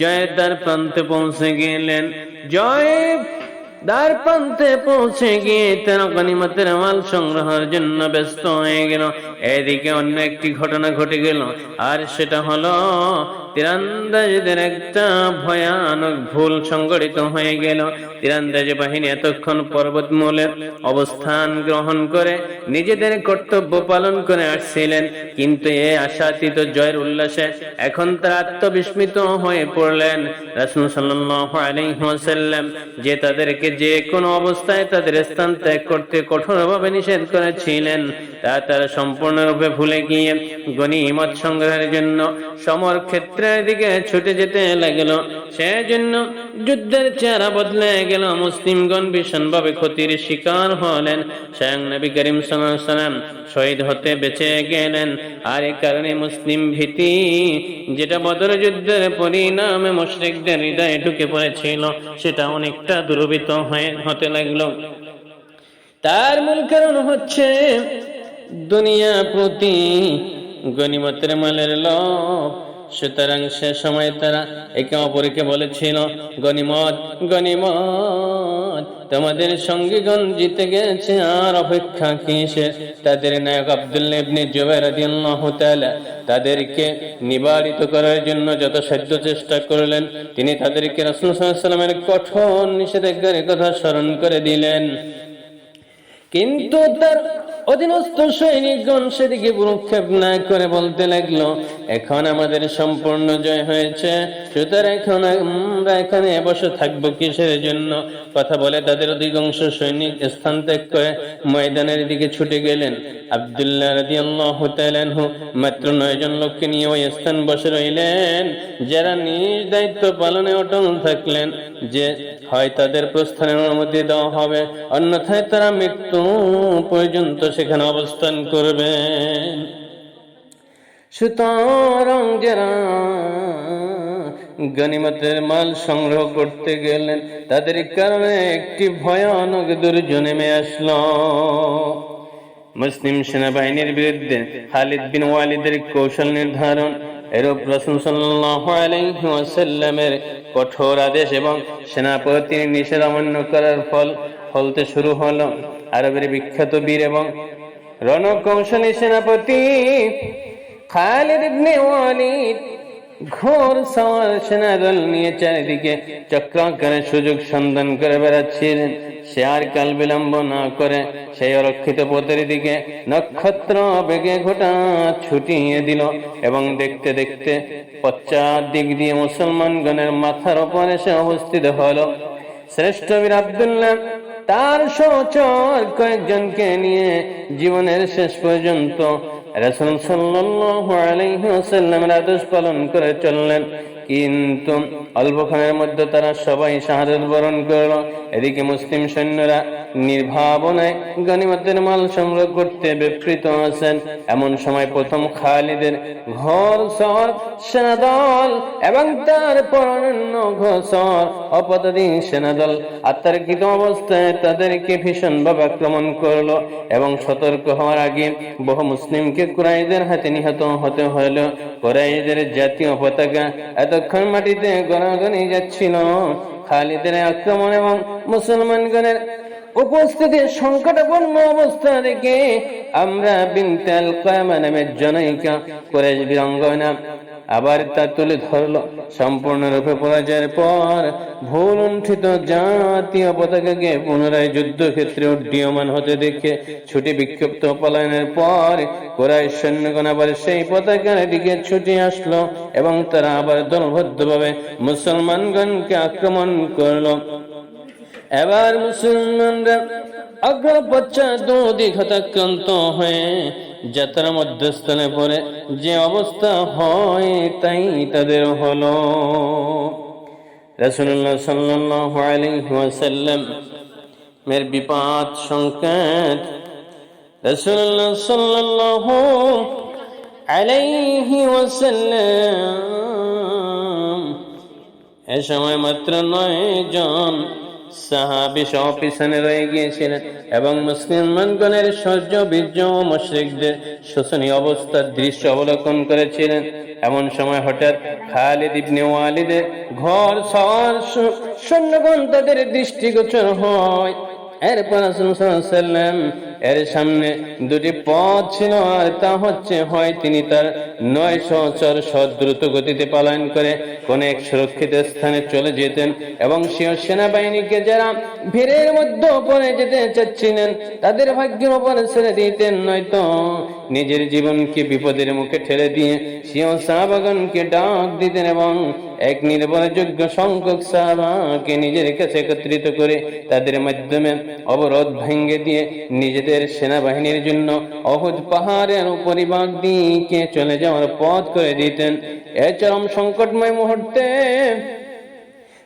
জয়ের দ্বার প্রান্তে পৌঁছে গেলেন। জয় দ্বার প্রান্তে পৌঁছে গিয়ে তেন গনিমতের মাল সংগ্রহের জন্য ব্যস্ত হয়ে গেল। এদিকে অন্য একটি ঘটনা ঘটে গেল। আর সেটা হলো, তীরান্দাজদের একটা ভয়ানক ভুল সংগঠিত হয়ে গেল। তীরান্দাজ বাহিনী এতক্ষণ পর্বতমূলে অবস্থান গ্রহণ করে নিজেদের কর্তব্য পালন করে আসছিলেন। কিন্তু এ আশাতীত জয়ের উল্লাসে এখন তারা আত্মবিস্মিত হয়ে পড়লেন। আলাইহি ওয়াসাল্লাম যে তাদেরকে যে কোনো অবস্থায় তাদের স্থান ত্যাগ করতে কঠোরভাবে নিষেধ করেছিলেন, তা তারা সম্পূর্ণরূপে ভুলে গিয়ে গনিমত সংগ্রহের জন্য সমর ক্ষেত্রের দিকে ছুটে যেতে লাগল। সেজন্য যুদ্ধের চেহারা বদলে গেল। মুসলিমগণ ভীষণভাবে ক্ষতির শিকার হলেন। স্বয়ং নবী করিম সাল্লাম শহীদ হতে বেঁচে গেলেন। আর এই কারণে মুসলিম ভীতি, যেটা বদর যুদ্ধের পরিণামে মুশরিকদের হৃদয়ে ঢুকে পড়েছিল, সেটা অনেকটা দুর্বৃত হয়ে হতে লাগল। তার মূল কারণ হচ্ছে দুনিয়া প্রতি গনিমতের মালের লোভ। সুতরাং সে সময় তারা একে অপরকে বলেছিল, গনিমত গনিমত, তোমাদের সঙ্গীগণ জিতে গেছে, আর অপেক্ষা কিসের? তাদের নায়ক আব্দুল্লাহ ইবনে জুবাইর তাদেরকে নিবারিত করার জন্য যত সাধ্য চেষ্টা করলেন। তিনি তাদেরকে রাসূল সাল্লাল্লাহু কঠোর নিষেধাজ্ঞার কথা স্মরণ করে দিলেন। কিন্তু তার অধীনস্থ সৈনিকগণ সেদিকে ভ্রুক্ষেপ না করে বলতে লাগল, এখন আমাদের সম্পূর্ণ জয় হয়েছে, সুতরাং এখন আমরা এখানে বসে থাকব কিসের জন্য? কথা বলে তাদের অধিকাংশ সৈনিক স্থান ত্যাগ করে ময়দানের দিকে ছুটে গেলেন। আবদুল্লাহ রাদিয়াল্লাহু তাআলাহু মাত্র নয় জন লোককে নিয়ে ওই স্থান বসে রইলেন, যারা নিজ দায়িত্ব পালনে অটল থাকলেন, যে হয় তাদের প্রস্থানের অনুমতি দেওয়া হবে। অন্যথায় তারা মৃত্যু পর্যন্ত সেখানে অবস্থান করবেন সুতরাং যারা গনিমতের মাল সংগ্রহ করতে গেলেন, তাদের কারণে একটি ভয়ানক দুর্যোগ নেমে আসলো। মুসলিম সেনাবাহিনীর বিরুদ্ধে খালিদ বিন ওয়ালিদের কৌশল নির্ধারণ, এরূপ রাসূল সাল্লাল্লাহু আলাইহি ওয়াসাল্লামের কঠোর আদেশ এবং সেনাপতির নিষেধ অমান্য করার ফল ফলতে শুরু হলো। আরবের বিখ্যাত বীর এবং রণকৌশলী সেনাপতি ঘোর সওয়ার সেনাদল নিয়ে চারিদিকে চক্রাকারে সুযোগ সন্ধান করে বেড়াচ্ছিলেন। সে আর কাল বিলম্ব না করে সেই অরক্ষিত পথের দিকে নক্ষত্র বেগে ঘোটা ছুটিয়ে দিল এবং দেখতে দেখতে পশ্চাৎ দিক দিয়ে মুসলমানগণের মাথার ওপর এসে অবস্থিত হলো। শ্রেষ্ঠ বীর আব্দুল্লাহ, তার সহচর কয়েকজনকে নিয়ে জীবনের শেষ পর্যন্ত রাসূল সাল্লাল্লাহু আলাইহি আদেশ পালন করে চললেন। কিন্তু অল্পক্ষণের মধ্যে তারা সবাই শাহাদাত বরণ করল। এদিকে মুসলিম সৈন্যরা নির্ভাবনায় গনিমতের মাল সংগ্রহ করতে বিপৃত আছেন এমন সময় প্রথম খালিদের ঘর, সর, সেনাদল এবং তারপর অন্যান্য ঘোষর অপদাধীন সেনাদল আত্মার্কিত অবস্থায় তাদেরকে ভীষণভাবে আক্রমণ করল এবং সতর্ক হওয়ার আগে বহু মুসলিমকে কুরাইদের হাতে নিহত হতে হলো। কুরাইদের জাতীয় পতাকা এতক্ষণ মাটিতে গণগণি যাচ্ছিল। খালিদের আক্রমণ এবং মুসলমানগণের উপস্থিতির সংকটাপন্ন অবস্থা দেখে? আমরা বিনতাল কয়ামা নামের জনৈকা, কুরাইশ বীরঙ্গনা। আবার তা তুলে ধরলো সম্পূর্ণরূপে পরাজয়ের পর। ভুল উন্ঠিত জাতীয় পতাকাকে পুনরায় যুদ্ধক্ষেত্রে উড্ডীয়মান হতে দেখে ছুটি বিক্ষিপ্ত পলায়নের পর কোরাই সৈন্যগণ আবার সেই পতাকার দিকে ছুটে আসলো এবং তারা আবার দলবদ্ধভাবে মুসলমানগণকে আক্রমণ করল। এবার মুসলমানরা অগ্র পশ্চাৎ দুদিক হতাক্রান্ত হয়ে যাত্রা মধ্যস্থলে পড়ে, যে অবস্থা হয় তাই তাদের হলো। আলাইহি ওয়াসাল্লাম মের বিপাদ সংকেত। রাসূলুল্লাহ সাল্লাল্লাহু আলাইহি ওয়াসাল্লাম, এ সময় মাত্র নয় জন সাহাবি সহ পিছনে রয়ে গিয়েছিলেন এবং মুসলিমগণের সহ্য, বীর্য ও মুশ্রিকদের শোষণীয় অবস্থার দৃশ্য অবলোকন করেছিলেন। এমন সময় হঠাৎ খালিদ ইবনে ওয়ালিদের ঘর, সর সৈন্যগণ তাদের দৃষ্টিগোচর হয়। এরপর সাল্লাম এর সামনে দুটি পথ ছিল, আর তা হচ্ছে হয় তিনি তার নয় সহচর দ্রুত গতিতে পালন করে কোন এক সুরক্ষিত স্থানে চলে যেতেন এবং সেও সেনাবাহিনীকে যারা ভিড়ের মধ্যে পড়ে যেতে চাচ্ছিলেন, তাদের ভাগ্যের ওপর ছেড়ে দিতেন। নয়তো নিজের জীবনকে বিপদের মুখে ঠেলে দিয়ে সিংহ সাহাবাগনকে ডাক দিতেন এবং এক নির্ভরযোগ্য সংখ্যক সাহাবাকে নিজের কাছে একত্রিত করে তাদের মাধ্যমে অবরোধ ভেঙে দিয়ে নিজেদের সেনাবাহিনীর জন্য অহুদ পাহাড়ের উপরিভাগ দিকে চলে যাওয়ার পথ করে দিতেন। এ চরম সংকটময় মুহূর্তে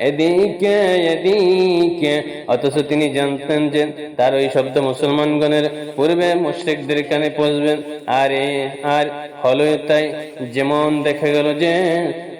এদিকে এদিকে। অথচ তিনি জানতেন যে তার ওই শব্দ মুসলমানগণের পূর্বে মুশ্রিকদের কানে পৌঁছবেন আর আর হলো তাই। যেমন দেখা গেল যে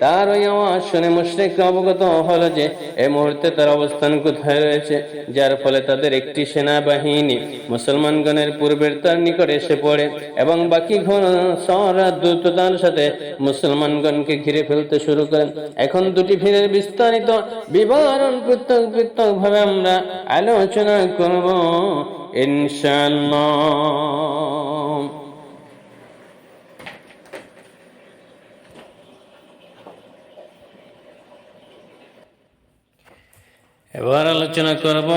তার ওই আওয়াজ শুনে মুশ্রিক অবগত হলো যে এই মুহূর্তে তার অবস্থান কোথায় রয়েছে, যার ফলে তাদের একটি সেনাবাহিনী মুসলমানগণের পূর্বের তার নিকট এসে পড়ে এবং বাকি ঘন সরা দ্রুততার সাথে মুসলমানগণকে ঘিরে ফেলতে শুরু করেন। এখন দুটি ভিড়ের বিস্তারিত বিবরণ পৃথক পৃথক ভাবে আমরা আলোচনা করব, ইনশাআল্লাহ। এবার আলোচনা করব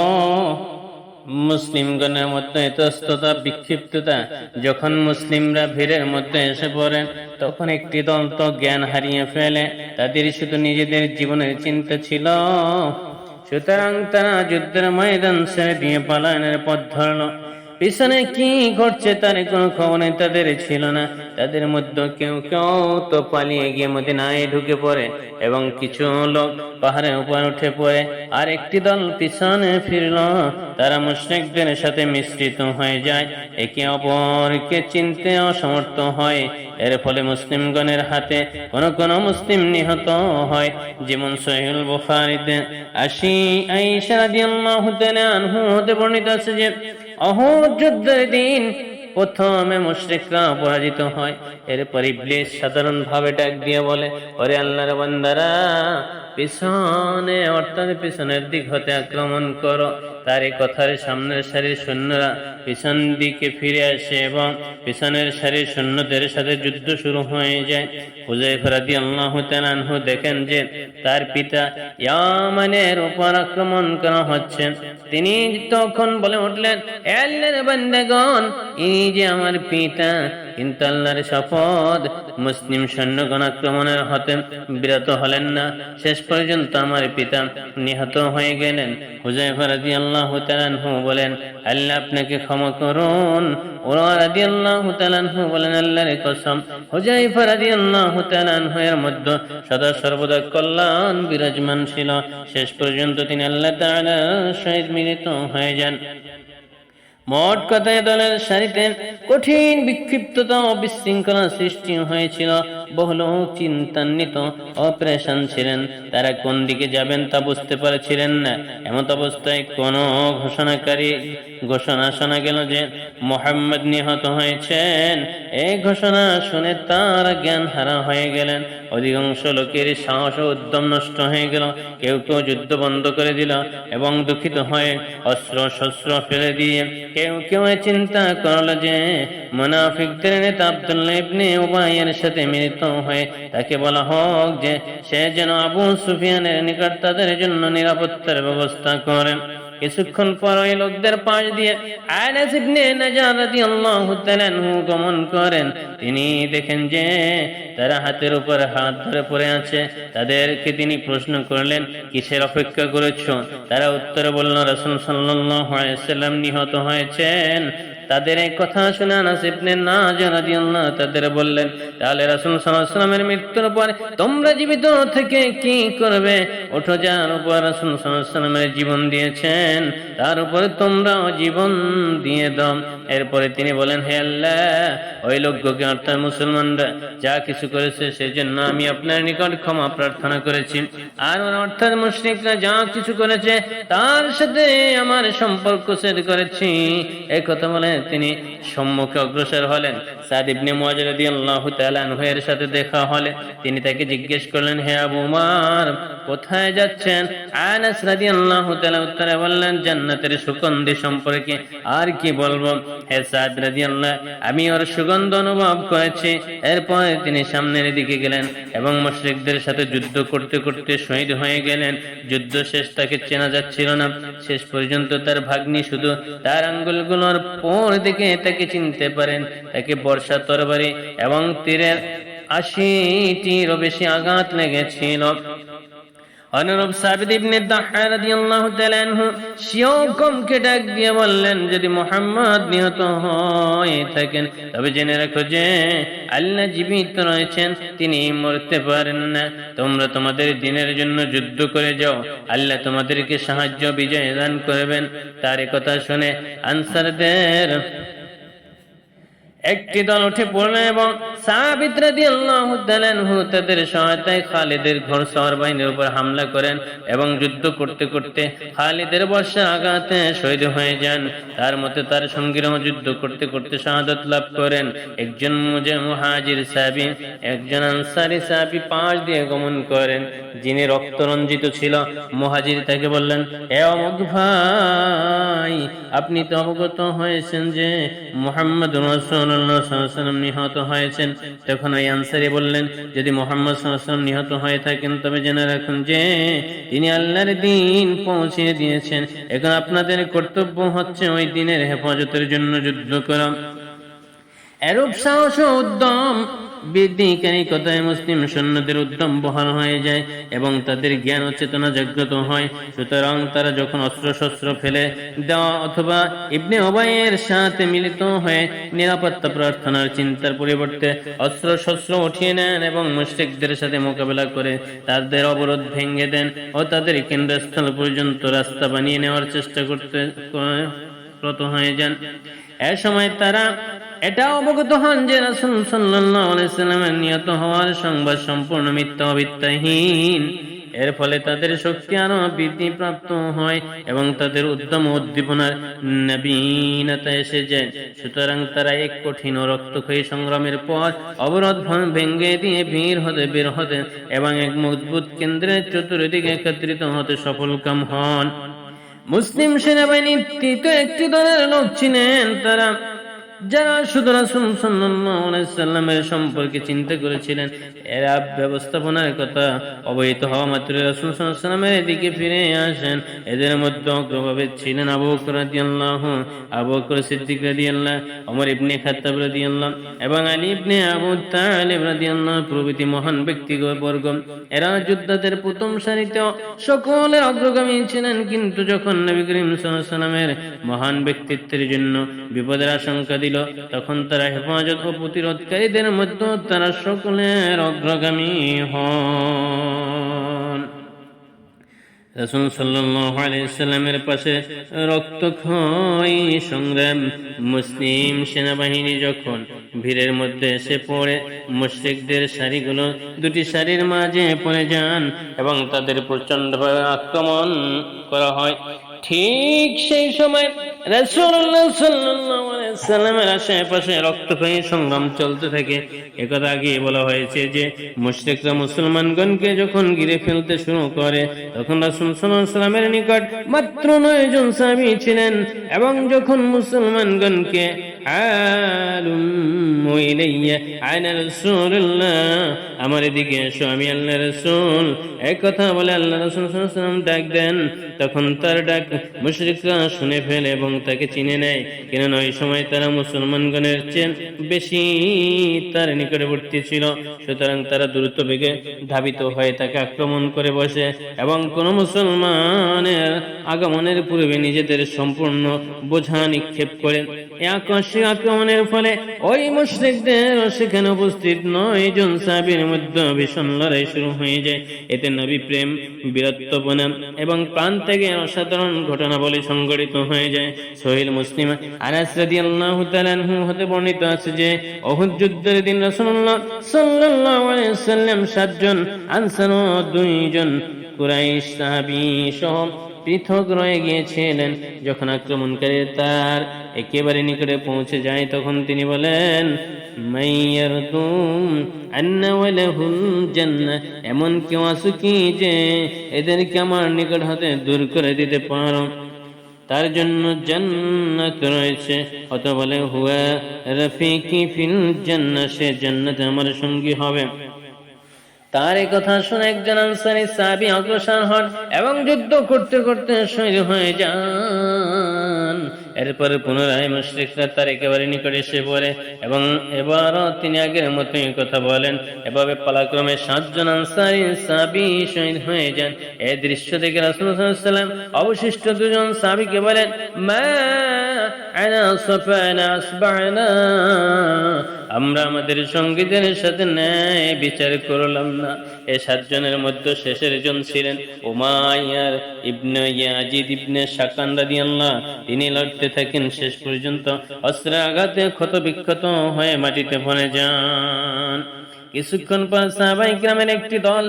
মুসলিমগণের মধ্যে ইতস্ততা বিক্ষিপ্ততা। যখন মুসলিমরা ভিড়ের মধ্যে এসে পড়ে, তখন একটি দল তো জ্ঞান হারিয়ে ফেলে। তাদের শুধু নিজেদের জীবনের চিন্তা ছিল। সুতরাং তারা যুদ্ধের ময়দান ছেড়ে দিয়ে পালায়নের পথ ধরল। পিছনে কি ঘটছে তার কোনো খবর তাদের ছিল না। তাদের মধ্যে কেউ কেউ তো পালিয়ে গিয়ে মদিনায় ঢুকে পড়ে এবং কিছু লোক পাহাড়ের উপর উঠে পড়ে। আর একটি দল পিছনে ফিরল। তারা মুশ্রিকদের সাথে মিশ্রিত হয়ে যায়, একে অপরকে চিনতে অসমর্থ হয়। এর ফলে মুসলিমগণের হাতে কোন কোন মুসলিম নিহত হয়। যেমন সহিউল বুখারীতে আশি আয়েশা রাদিয়াল্লাহু তাআলা আনহু হতে বর্ণিত আছে যে অহদ যুদ্ধের দিন প্রথমে মুশ্রিকরা পরাজিত হয়। এরপর ইবলিস সাধারণ ভাবে ডাক দিয়ে বলে, ওরে আল্লাহর বান্দারা, পিছনে, অর্থাৎ পিছনের দিক হতে আক্রমণ করো। তার এই কথার সামনের সারির সৈন্যরা পিছন দিকে ফিরে আসে এবং পিছনের সারির সৈন্যদের সাথে যুদ্ধ শুরু হয়ে যায়। হুজাইফা রাদিয়াল্লাহু তাআলা আনহু দেখেন যে তার পিতা ইয়ামানের উপর আক্রমণ করা হচ্ছে। তিনি তখন বলে উঠলেন, "এ আল্লাহর বান্দাগণ ইনি যে আমার পিতা, কিন্তু আল্লাহর শপথ মুসলিম সৈন্যগণ আক্রমণের হতে বিরত হলেন না। শেষ পর্যন্ত আমার পিতা নিহত হয়ে গেলেন। হুজাইফা রাদিয়াল্লাহু কল্যাণ বিরাজমান ছিল। শেষ পর্যন্ত তিনি আল্লাহ শহীদ মিলিত হয়ে যান। মোট কথায় দলের সারিতে কঠিন বিক্ষিপ্ততা ও বিশৃঙ্খলা সৃষ্টি হয়েছিল। বহু লোক চিন্তান্বিত, অপারেশন ছিলেন। তারা কোন দিকে যাবেন তা বুঝতে পারছিলেন না। এমত অবস্থায় কোন ঘোষণাকারী ঘোষণা শোনা গেল যে মোহাম্মদ নিহত হয়েছেন। এই ঘোষণা শুনে তার জ্ঞান হারা হয়ে গেলেন। অধিকাংশ লোকের সাহস ও উদ্যম নষ্ট হয়ে গেল। কেউ কেউ যুদ্ধ বন্ধ করে দিল এবং দুঃখিত হয়ে অস্ত্র শস্ত্র ফেলে দিয়ে কেউ কেউ চিন্তা করল যে মুনাফিকদের নেতা আব্দুল্লাহ ইবনে উবাইয়ের সাথে মিলিত হয়ে তাকে বলা হোক যে সে যেন আবু সুফিয়ানের নিকট তাদের জন্য নিরাপত্তার ব্যবস্থা করেন। কিছুক্ষণ পর ওই লোকদের পাশ দিয়ে গমন করেন। তিনি দেখেন যে তারা হাতের উপর হাত ধরে পড়ে আছে। তাদেরকে তিনি প্রশ্ন করলেন, কিসের অপেক্ষা করেছ? তারা উত্তরে বলল রাসূল সাল্লাম নিহত হয়েছেন। তাদের এই কথা শুনে আনাস ইবনে নাজার রাদিয়াল্লাহু তাদের বললেন, তাহলে রাসূল সাল্লামের মৃত্যুর পরে তোমরা জীবিত থেকে কি করবে? ওঠো যার উপর রাসূল সাল্লামের জীবন দিয়েছেন, তার উপরে তোমরাও জীবন দিয়ে দাও। এরপরে তিনি বলেন, হে আল্লাহ, ওই লোককে অর্থাৎ মুসলমানরা যা কিছু করেছে সেজন্য আমি আপনার নিকট ক্ষমা প্রার্থনা করেছি। আর অর্থাৎ মুশরিকরা যা কিছু করেছে, তার সাথে আমার সম্পর্ক সেট করেছি। এই কথা বলে তিনি সম্মুখে অগ্রসর হলেন। সাদিবনে ইবনে মুয়াজ রাদিয়াল্লাহু তাআলা এর সাথে দেখা হলে তিনি তাকে জিজ্ঞেস করলেন, হে আবু উমার কোথায় যাচ্ছেন? আনাস রাদিয়াল্লাহু তাআলা উত্তরে বললেন, জান্নাতের সুগন্ধি সম্পর্কে আর কি বলব? হে সাদ রাদিয়াল্লাহু, আমি ওর সুগন্ধ অনুভব করেছি। এরপর তিনি সামনের দিকে গেলেন এবং মুশরিকদের সাথে যুদ্ধ করতে করতে শহীদ হয়ে গেলেন। যুদ্ধ শেষ, তাকে চেনা যাচ্ছিল না। শেষ পর্যন্ত তার ভাগ্নি শুধু তার আঙ্গুলগুলোর পর দিকে তাকে চিনতে পারেন। তাকে বর্ষা তরবারি এবং তীরের আশিটিরও বেশি আঘাত লেগেছিল। অনুরূপ সাবিদ ইবনে দাহা রাদিয়াল্লাহু তাআলা আনহু সেও ডাক দিয়ে বললেন, যদি মোহাম্মদ নিহত হয়ে থাকেন, তবে জেনে রাখো যে আল্লাহ জীবিত রয়েছেন, তিনি মরতে পারেন না। তোমরা তোমাদের দিনের জন্য যুদ্ধ করে যাও, আল্লাহ তোমাদেরকে সাহায্য, বিজয় দান করবেন। তার কথা শুনে আনসারদের একটি দল উঠে পড়ল এবং তাদের সহায়তায় খালিদের ঘোর সওয়ার বাহিনীর উপর হামলা করেন এবং যুদ্ধ করতে করতে খালিদের বর্ষার আঘাতে শহীদ হয়ে যান। তার মতে তার সঙ্গীরাও যুদ্ধ করতে করতে শাহাদত লাভ করেন। একজন মুজে, মুহাজির সাহাবী, একজন আনসারী সাহাবী পাশ দিয়ে গমন করেন, যিনি রক্তরঞ্জিত ছিল। মুহাজির তাকে বললেন হে অমুক ভাই, আপনি তো অবগত হয়েছেন যে মোহাম্মদ রাসূলুল্লাহ ওয়াসাল্লাম নিহত হয়েছেন। তখন ওই আনসারি বললেন, যদি মোহাম্মদ সাল্লাম নিহত হয়ে থাকেন, তবে জেনে রাখুন যে তিনি আল্লাহর দিন পৌঁছে দিয়েছেন। এখন আপনাদের কর্তব্য হচ্ছে ওই দিনের হেফাজতের জন্য যুদ্ধ করা। এরূপ সাহস উদ্যম বৃদ্ধিকারী কথায় মুসলিম সৈন্যদের উদ্যম বহাল হয়ে যায় এবং তাদের জ্ঞান ও চেতনা জাগ্রত হয়। সুতরাং তারা যখন ফেলে দেওয়া অথবা ইবনে সাথে মিলিত হয়ে নিরাপত্তা প্রার্থনার চিন্তার পরিবর্তে উঠিয়ে নেন এবং মুশরিকদের সাথে মোকাবেলা করে তাদের অবরোধ ভেঙে দেন ও তাদের কেন্দ্রস্থল পর্যন্ত রাস্তা বানিয়ে নেওয়ার চেষ্টা করতে রত হয়ে যান। এ সময় তারা এটা অবগত হন যে রাসূল সাল্লামের নিহত হওয়ার সংবাদ সম্পূর্ণ মিথ্যা অবিদ্যাহীন এর ফলে তাদের শক্তি আরও বৃদ্ধি প্রাপ্ত হয় এবং তাদের উদ্যম উদ্দীপনার নবীনতা এসে যায়। সুতরাং তারা এক কঠিন ও রক্তক্ষয়ী সংগ্রামের পর অবরোধ ভেঙ্গে দিয়ে ভিড় হতে, বের হতে এবং এক মজবুত কেন্দ্রের চতুর্দিকে একত্রিত হতে সফল সফলকাম হন। মুসলিম সেনাবাহিনী একটি দলের লোক ছিলেন তারা। যারা শুধু রাসূল সাল্লামের সম্পর্কে চিন্তা করেছিলেন, এরা ব্যবস্থাপনার কথা অবহিত হওয়া মাত্র রাসূল সাল্লামের দিকে ফিরে আসেন। এদের মধ্যে অগ্রভাবে ছিলেন আবু বকর রাদিয়াল্লাহু আবু সিদ্দিক রাদিয়াল্লাহু, ওমর ইবনে খাত্তাব রাদিয়াল্লাহু, এবং আলী ইবনে আবু তালিব রাদিয়াল্লাহু প্রভৃতি মহান ব্যক্তিবর্গ। এরা যোদ্ধাদের প্রথম সারিতে সকলের অগ্রগামী ছিলেন, কিন্তু যখন নবী করিম সাল্লামের মহান ব্যক্তিত্বের জন্য বিপদের আশঙ্কা দিল তখন তারা হেফাজত ও প্রতিরোধকারীদের মধ্যে তারা সকলের অগ্রগামী হন। রাসূল পাশে রক্তক্ষয়ী সংগ্রাম, মুসলিম সেনাবাহিনী যখন ভিড়ের মধ্যে এসে পড়ে, মুশরিকদের সারিগুলো দুটি সারির মাঝে পড়ে যান এবং তাদের প্রচন্ডভাবে আক্রমণ করা হয়। ঠিক সেই সময় সাল্লামের আশেপাশে রক্তক্ষয়ী সংগ্রাম চলতে থাকে। একথা আগে বলা হয়েছে যে, মুশ্রিকরা মুসলমানগণকে যখন ঘিরে ফেলতে শুরু করে, তখন রাসূল সাল্লামের নিকট মাত্র নয় জন সাহাবী ছিলেন এবং যখন মুসলমানগণকে আমার এসো, আমি আল্লাহ রাসূল। এক কথা বলে আল্লাহ রাসূল ডাক দেন। তখন তার ডাক মুশরিকরা শুনে ফেলে এবং তাকে চিনে নেয়। কেননা ওই সময় তারা মুসলমানগণের চেয়ে বেশি তার নিকটবর্তী ছিল। সুতরাং তারা দ্রুত বেগে ধাবিত হয়ে তাকে আক্রমণ করে বসে এবং কোন মুসলমানের আগমনের পূর্বে নিজেদের সম্পূর্ণ বোঝা নিক্ষেপ করেন এই আকস্মিক আক্রমণের ফলে ওই মুশরিকদের সেখানে উপস্থিত নয় জন সাহাবীর মধ্যে ভীষণ লড়াই শুরু হয়ে যায়। এতে নবী প্রেম বীরত্বপনা এবং প্রাণ থেকে অসাধারণ ঘটনাবলী সংঘটিত হয়ে যায়। সোহেল মুসলিম আনাস রাদিয়াল্লাহু তাআলা আনহু হতে বর্ণিত আছে যে অহুদ যুদ্ধের দিন রাসূলুল্লাহ সাল্লাল্লাহু আলাইহি সাল্লাম সাতজন আনসার ও দুইজন কুরাইশ সাহাবী সহ পৃথক রয়ে গিয়েছিলেন। যখন আক্রমণকারী তার একেবারে নিকটে পৌঁছে যায়, তখন তিনি বলেন এমন কেউ আছে কি যে এদেরকে আমার নিকট হতে দূর করে দিতে পারো? তার জন্য জান্নাত রয়েছে। অত বলে, হুয়া রফিকি ফিল জান্নাহ, সে জান্নাতে আমার সঙ্গী হবে। তার এই কথা শুনে একজন আনসারি সাবি অগ্রসর হন এবং যুদ্ধ করতে করতে শহীদ হয়ে যান। এরপরে পুনরায় মুশরিকরা তার একেবারে নিকটে এসে পড়ে এবং এবারও তিনি আগের মতোই কথা বলেন। এভাবে পালাক্রমে সাতজন আনসারি সাবি শহীদ হয়ে যান। এই দৃশ্য দেখে সাল্লাল্লাহু অবশিষ্ট দুজন সাহাবীকে বলেন, মা আনা সাফানা আসবানা আমরা আমাদের সঙ্গীদের সাথে ন্যায় বিচার করলাম না। এ সাতজনের মধ্যে শেষের জন ছিলেন ওমায়ার ইবনে ইয়াজিদ ইবনে শাকান রাদিয়াল্লাহ। তিনি লড়তে থাকেন শেষ পর্যন্ত। অস্ত্র আঘাতে ক্ষত বিক্ষত হয়ে মাটিতে পড়ে যান। কিছুক্ষণ পর সাহাবাই গ্রামের একটি দল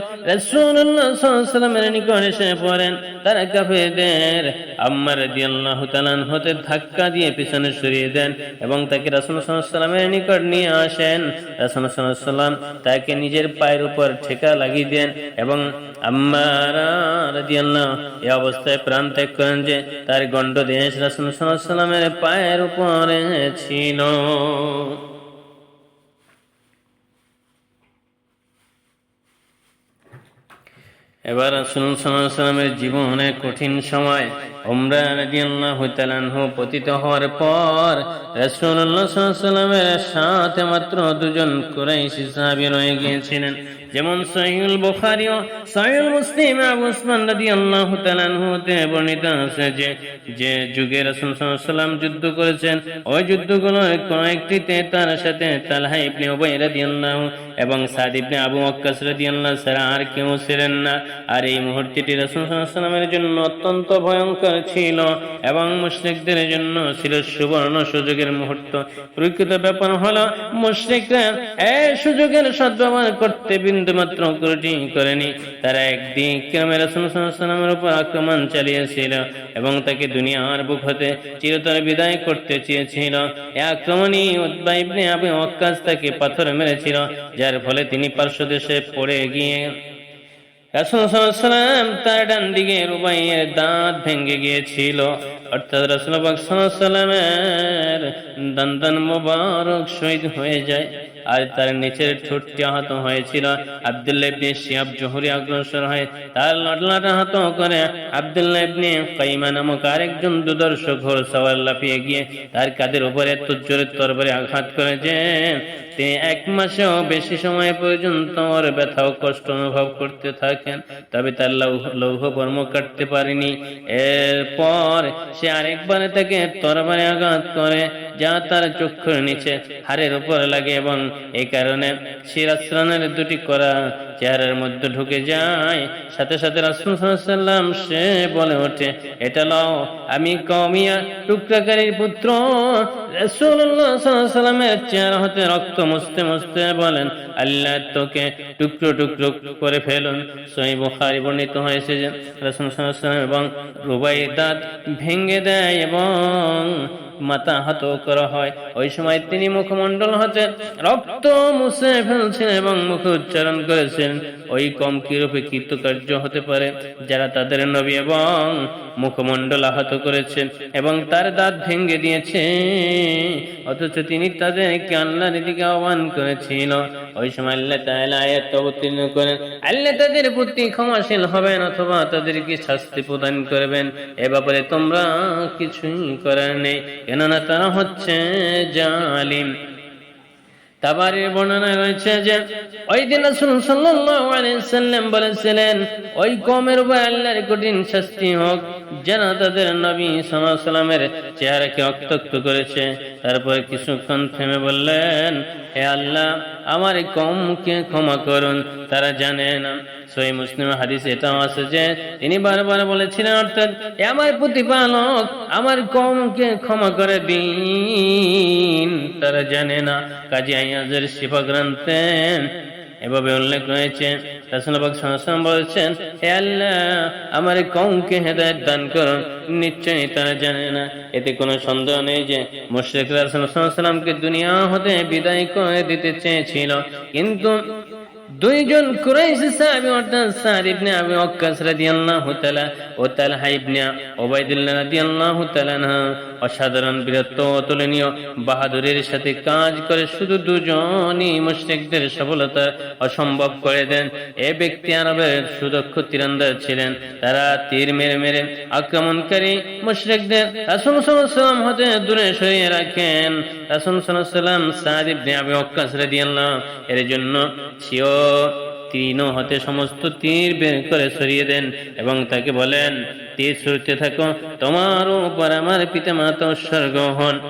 সাল্লামের নিকট এসে পড়েন। তারা কাফেরদের আম্মার রাদিয়াল্লাহু তাআলা হতে ধাক্কা দিয়ে পিছনে সরিয়ে দেন এবং তাকে রাসূল সাল্লামের নিকট নিয়ে আসেন। রাসূল সাল্লাম তাকে নিজের পায়ের উপর ঠেকা লাগিয়ে দেন এবং আম্মার রাদিয়াল্লাহু এই অবস্থায় প্রাণ ত্যাগ করেন যে তার গণ্ড দেশ রাসূল সাল্লামের পায়ের উপরে ছিল। এবার রাসুল সাল্লামের জীবনে কঠিন সময় উমরা রাদিয়াল্লাহু তাআলাহু পতিত হওয়ার পর রাসূলুল্লাহ সাল্লামের সাথে মাত্র দুজন কুরাইশি সাহাবী রয়ে গিয়েছিলেন। যেমন সহিহুল বুখারী ও সহিহুল মুসলিম আবু উসমান রাদিয়াল্লাহু তাআলা আনহুতে বর্ণিত আছে যে যে যুগে রাসূল সাল্লাল্লাহু যুদ্ধ করেছেন, ওই যুদ্ধগুলোর কয়েকটিতে তার সাথে তালহা ইবনে উবাই রাদিয়াল্লাহু এবং সাদ ইবনে আবু ওয়াক্কাস রাদিয়াল্লাহু ছাড়া আর কেউ ছিলেন না। আর এই মুহূর্তটি রাসূল সাল্লাল্লাহু আলাইহি জন্য অত্যন্ত ভয়ঙ্কর ছিল এবং মুশরিকদের জন্য ছিল সুবর্ণ সুযোগের মুহূর্ত। প্রকৃত ব্যাপার হলো, মুশরিকরা এই সুযোগের সদ্ব্যবহার করতে বিন্দুমাত্র ত্রুটি করেনি। তারা একদিন ক্রমে রাসূল সাল্লাল্লাহু উপর আক্রমণ চালিয়েছিল এবং তাকে দুনিয়ার বুক হতে চিরতর বিদায় করতে চেয়েছিল। এই আক্রমণই উতবা ইবনে ওয়াক্কাস তাকে পাথর মেরেছিল, যার ফলে তিনি পার্শ্ব দেশে পড়ে গিয়ে রাসুলাম তার ডান দিকে রুবাইয়ের দাঁত ভেঙে গিয়েছিল। অর্থাৎ রাসুলামের দন্দন মোবারক শহীদ হয়ে যায়। আর তার নিচের ঠোঁটটি আহত হয়েছিল। ইবনে শিয়াব অগ্রসর তার আহত করে ইবনে কাইমা নামক আরেকজন দুদর্শ ঘোর লাফিয়ে গিয়ে তার কাদের উপরে তরবারে আঘাত করে যে তিনি এক মাসেও বেশি সময় পর্যন্ত ওর ব্যথা ও কষ্ট অনুভব করতে থাকেন। তবে তার লৌহ বর্ম কাটতে পারেনি। এরপর সে আরেকবার তাকে তরবারে আঘাত করে, যা তার চক্ষুর নিচে হারের উপর লাগে এবং এই কারণে শিরাস্রানের দুটি করা চেহারার মধ্যে ঢুকে যায়। সাথে সাথে রাসুল সাল্লাম সে বলে ওঠে, এটা লও আমি কমিয়া টুকরাকারীর পুত্র। রাসূলুল্লাহ সাল্লামের চেহারা হতে রক্ত মুছতে মুছতে বলেন, আল্লাহ তোকে টুকরো টুকরো করে ফেলুন। সহি বুখারী বর্ণিত হয়েছে যে রাসূল সাল্লাল্লাহু এবং রুবাই দাঁত ভেঙে দেয় এবং মাথা হাত করা হয়। ওই সময় তিনি মুখমণ্ডল হতে রক্ত মুছে ফেলছেন এবং মুখে উচ্চারণ করেছেন। ওই কম কিরূপে কৃতকার্য হতে পারে, যারা তাদের নবী এবং মুখমণ্ডল আহত করেছেন এবং তার দাঁত ভেঙে দিয়েছে। অথচ তিনি তাদেরকে আল্লাহর দিকে আহ্বান করেছিল। ওই সময় আল্লাহ তাআলা আয়াত অবতীর্ণ করেন, আল্লাহ তাদের প্রতি ক্ষমাশীল হবেন অথবা তাদেরকে শাস্তি প্রদান করবেন। এ ব্যাপারে তোমরা কিছুই করার নেই। কেননা তারা হচ্ছে জালিম। তাবারের বর্ণনা রয়েছে যে, ওই দিন সাল্লাম বলেছিলেন, ওই কওমের উপর আল্লাহর কঠিন শাস্তি হোক তাদের নবী চেহারাকে করেছে। তারপর কিছুক্ষণ থেমে বললেন, হে আল্লাহ, আমার এই কওমকে ক্ষমা করুন, তারা জানে না। সই মুসলিম হাদিস এটাও আছে যে, তিনি বারবার বলেছিলেন, অর্থাৎ, "এ আমার প্রতিপালক, আমার কমকে ক্ষমা করে দিন, তারা জানে না। কাজী আইয়াজের শিফা গ্রন্থে এভাবে উল্লেখ রয়েছে। বলছেন, হে আল্লাহ, আমার কমকে হেদায়েত দান করুন। নিশ্চয়ই তারা জানে না। এতে কোনো সন্দেহ নেই যে সাল্লাল্লাহু আলাইহি সাল্লামকে দুনিয়া হতে বিদায় করে দিতে চেয়েছিল। কিন্তু দুইজন কুরাইশ অর্থাৎ ইবনে আবি তাআলা ও তালহা ইবনে রাদিয়াল্লাহু তাআলা অসাধারণ বীরত্ব অতুলনীয় বাহাদুরের সাথে কাজ করে শুধু দুজনই মুশরিকদের সফলতা অসম্ভব করে দেন। এ ব্যক্তি আরবের সুদক্ষ তীরন্দাজ ছিলেন। তারা তীর মেরে মেরে আক্রমণকারী মুশরিকদের রাসূল সাল্লাল্লাহু হতে দূরে সরিয়ে রাখেন। রাসূল সাল্লাল্লাহু সাদ ইবনে আবি ওয়াক্কাস রাদিয়াল্লাহু, এর জন্য সিও তীর হতে সমস্ত তীর বের করে সরিয়ে দেন এবং তাকে বলেন, তীর ছুটতে থাকো, তোমার উপর আমার পিতা মাতা উৎসর্গ হন।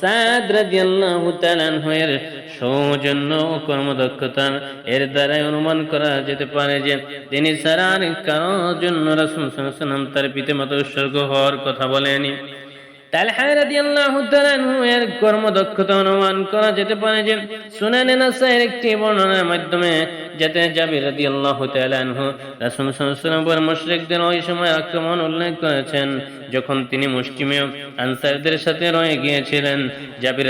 সাদ রাদিয়াল্লাহু তাআলা আনহু এর সৌজন্য ও এর দ্বারাই অনুমান করা যেতে পারে যে তিনি সারা কারোর জন্য রাসূল আলাইহি তার পিতা মাতা উৎসর্গ হওয়ার কথা বলেনি এর কর্মদক্ষতা অনুমান করা যেতে পারে যে সুনানে নাসাইর একটি বর্ণনার মাধ্যমে যাতে সাল্লাল্লাহু আলাইহি ওয়াসাল্লাম মুশরিকদের ওই সময় আক্রমণ উল্লেখ করেছেন, যখন তিনি মুসলিমে আনসারদের সাথে রয়ে গিয়েছিলেন। জাবির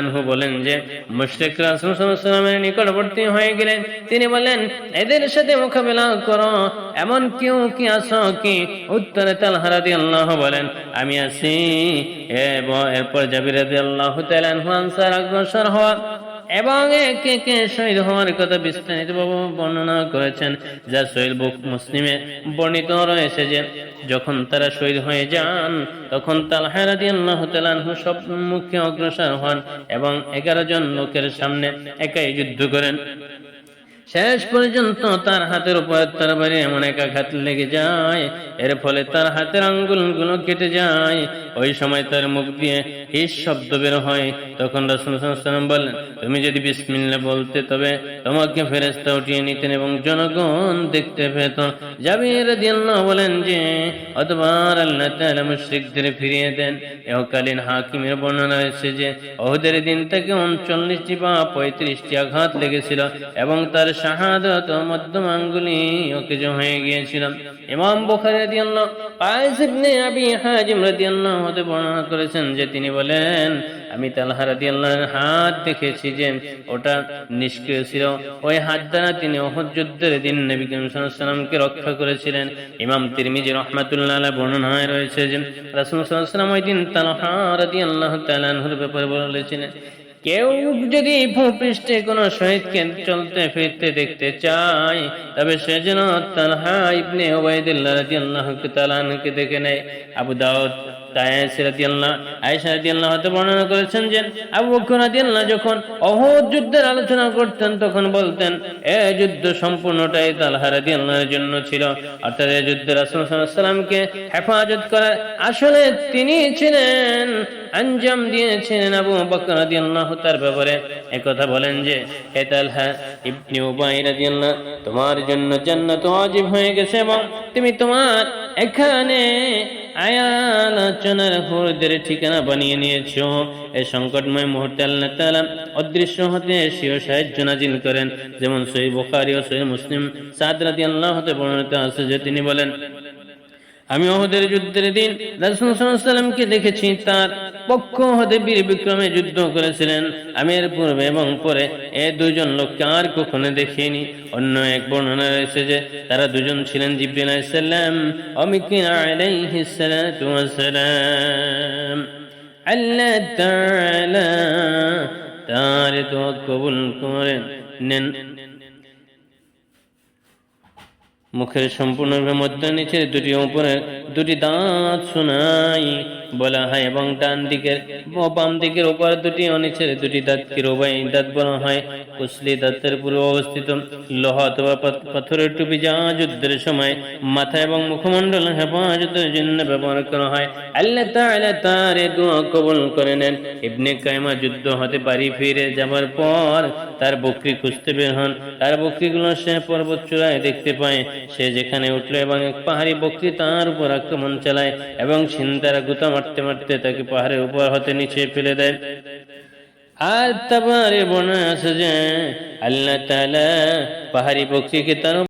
আনহু বলেন যে, মুশরিকরা রাসূল নিকটবর্তী হয়ে গেলেন তিনি বলেন, এদের সাথে মোকাবেলা করো, এমন কেউ কি আসো কি? উত্তরে তালহা আল্লাহ বলেন, আমি আসি এরপর জাবির রাদিয়াল্লাহু তাআলা আনহু আনসার অগ্রসর হওয়া এবং একে কে শহীদ হওয়ার কথা বিস্তারিত বর্ণনা করেছেন, যা শহীদ বুক মুসলিমে বর্ণিত রয়েছে যে, যখন তারা শহীদ হয়ে যান, তখন তালহা রাদিয়াল্লাহু তাআলা সব মুখে অগ্রসর হন এবং এগারো জন লোকের সামনে একাই যুদ্ধ করেন। শেষ পর্যন্ত তার হাতের উপর বাড়ি এমন এক আঘাত লেগে যায়। এর ফলে তার হাতের আঙ্গুলগুলো কেটে যায়। ওই সময় তার মুখ দিয়ে হিস শব্দ বের হয়। তখন রাসূল ওয়াসাল্লাম বললেন, তুমি যদি বিসমিল্লাহ বলতে, তবে তোমাকে ফেরেশতা উঠিয়ে নিতেন এবং জনগণ দেখতে পেত। জাবির রাদিয়াল্লাহু বলেন যে অতবার আল্লাহ তাআলা মুশরিকদের ফিরিয়ে দেন। এহকালীন হাকিমের বর্ণনা রয়েছে যে, ওহদের দিন থেকে উনচল্লিশটি বা পঁয়ত্রিশটি আঘাত লেগেছিল এবং তার শাহাদত মধ্যম আঙ্গুলি অকেজ হয়ে গিয়েছিল ইমাম বুখারী রাদিয়াল্লাহু কায়েস ইবনে আবি হাজিম রাদিয়াল্লাহু হতে বর্ণনা করেছেন যে তিনি বলেন, আমি তালহা রাদিয়াল্লাহু আনহুর হাত দেখেছি যে ওটা নিষ্ক্রিয় ছিল। ওই হাত দ্বারা তিনি অহদ যুদ্ধের দিন নবী করিম সাল্লাল্লাহু রক্ষা করেছিলেন। ইমাম তিরমিজি রাহমাতুল্লাহ আলাইহি বর্ণনায় রয়েছে যে রাসূল সাল্লাল্লাহু আলাইহি ওই দিন তালহা রাদিয়াল্লাহু তাআলা ব্যাপারে বলেছিলেন কেউ যদি ভূপৃষ্ঠে কোনো শহীদকে চলতে ফিরতে দেখতে চায়, তবে সে যেন তালহা ইবনে ওবায়দুল্লাহ রাদিয়াল্লাহু আল্লাহকে তালানকে দেখে নেয়। আবু দাউদ বর্ণনা করেছেন যে, আবু যুদ্ধের আলোচনা করতেন, তখন বলতেন হেফাজত করার আসলে তিনি ছিলেন, আঞ্জাম দিয়েছিলেন আবু বকর তার ব্যাপারে। একথা বলেন যে তালহা তোমার জন্য জান্নাত ওয়াজিব হয়ে গেছে এবং তুমি তোমার এখানে আয়ালোচনার হুরদের ঠিকানা বানিয়ে নিয়েছ। এই সংকটময় মুহূর্তে আল্লাহ তালা অদৃশ্য হতে সিও সাহায্য নাজিল করেন। যেমন সই বুখারী ও সই মুসলিম। সাদ রাতি আল্লাহ হতে বর্ণিত আছে যে তিনি বলেন আমি ওহদের যুদ্ধের দিন রাসুলসাল্লামকে দেখেছি, তার পক্ষ হতে বীর বিক্রমে যুদ্ধ করেছিলেন। আমি এর পূর্বে এবং পরে এ দুজন লোককে আর কখনো দেখিনি। অন্য এক বর্ণনা রয়েছে যে, তারা দুজন ছিলেন জিব্রিল আলাইসাল্লাম আল্লাহ তার কবুল করেন। নেন মুখের সম্পূর্ণরূপে মধ্য নিচের দুটি উপরে দুটি দাঁত শোনাই বলা হয় এবং ডান দিকের ও বাম দিকের উপর দুটি অনিচের দুটি দুটি দাঁতকে রোবাই দাঁত বলা হয়। কুসলি দাঁতের পূর্বে অবস্থিত লোহ অথবা পাথরের টুপি যা যুদ্ধের সময় মাথা এবং মুখমণ্ডল হেফাজতের জন্য ব্যবহার করা হয় আল্লাহ তাআলা তার দোয়া কবুল করে নেন ইবনে কায়মা যুদ্ধ হতে পারি ফিরে যাবার পর তার বকরি খুঁজতে বের হন তার বকরিগুলো সে পর্বত চূড়ায় দেখতে পায় সে যেখানে উঠল এবং এক পাহাড়ি বকরি তার উপর আক্রমণ চালায় এবং সিন্দারা গুতা মারতে মারতে তাকে পাহাড়ের উপর হতে নিচে ফেলে দেয় আর তাবারে বর্ণনা আছে যে আল্লাহ তালা পাহাড়ি পক্ষীকে তার